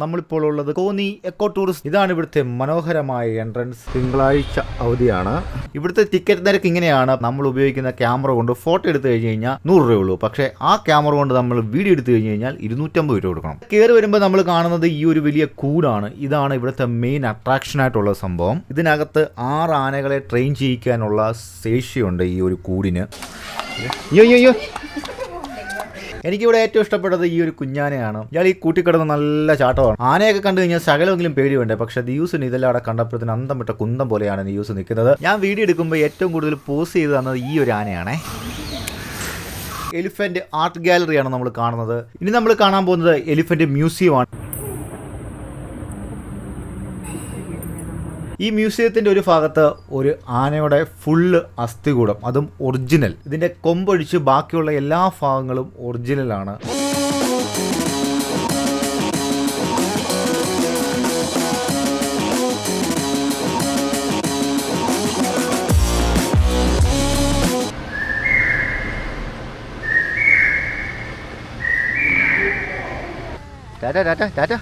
നമ്മളിപ്പോൾ ഉള്ളത് Konni echo tourist. ഇതാണ് ഇവിടുത്തെ മനോഹരമായ എൻട്രൻസ് തിങ്കളാഴ്ച അവധിയാണ്. ഇവിടുത്തെ ടിക്കറ്റ് നിരക്ക് ഇങ്ങനെയാണ്. നമ്മൾ ഉപയോഗിക്കുന്ന ക്യാമറ കൊണ്ട് ഫോട്ടോ എടുത്തു കഴിഞ്ഞ് കഴിഞ്ഞാൽ നൂറ് രൂപ ഉള്ളൂ. പക്ഷേ ആ ക്യാമറ കൊണ്ട് നമ്മൾ വീഡിയോ എടുത്തു കഴിഞ്ഞ് കഴിഞ്ഞാൽ ഇരുന്നൂറ്റമ്പത് രൂപ കൊടുക്കണം. കയറി വരുമ്പോൾ നമ്മൾ കാണുന്നത് ഈ ഒരു വലിയ കൂടാണ്. ഇതാണ് ഇവിടുത്തെ മെയിൻ അട്രാക്ഷൻ ആയിട്ടുള്ള സംഭവം. ഇതിനകത്ത് ആറ് ആനകളെ ട്രെയിൻ ചെയ്യിക്കാനുള്ള ശേഷിയുണ്ട് ഈ ഒരു കൂടിന്. അയ്യോ അയ്യോ. എനിക്കിവിടെ ഏറ്റവും ഇഷ്ടപ്പെട്ടത് ഈ ഒരു കുഞ്ഞാനയാണ്. ഇയാൾ ഈ കൂട്ടിക്കിടന്ന് നല്ല ചാട്ടമാണ്. ആനയൊക്കെ കണ്ടു കഴിഞ്ഞാൽ ശകലമെങ്കിലും പേടി വേണ്ടേ പക്ഷെ ദിയൂസിന് ഇതെല്ലാം അവിടെ കണ്ടപ്പോഴത്തിന് അന്തം വിട്ട കുന്തം പോലെയാണ് ദിയൂസ് നിൽക്കുന്നത്. ഞാൻ വീഡിയോ എടുക്കുമ്പോൾ ഏറ്റവും കൂടുതൽ പോസ് ചെയ്ത് തന്നത് ഈ ഒരു ആനയാണേ. എലിഫന്റ് ആർട്ട് ഗാലറിയാണ് നമ്മൾ കാണുന്നത്. ഇനി നമ്മൾ കാണാൻ പോകുന്നത് എലിഫന്റ് മ്യൂസിയമാണ്. ഈ മ്യൂസിയത്തിന്റെ ഒരു ഭാഗത്ത് ഒരു ആനയുടെ ഫുള്ള് അസ്ഥികൂടം അതും ഒറിജിനൽ. ഇതിന്റെ കൊമ്പൊഴിച്ച് ബാക്കിയുള്ള എല്ലാ ഭാഗങ്ങളും ഒറിജിനലാണ് ടാറ്റ ടാറ്റ ടാറ്റ.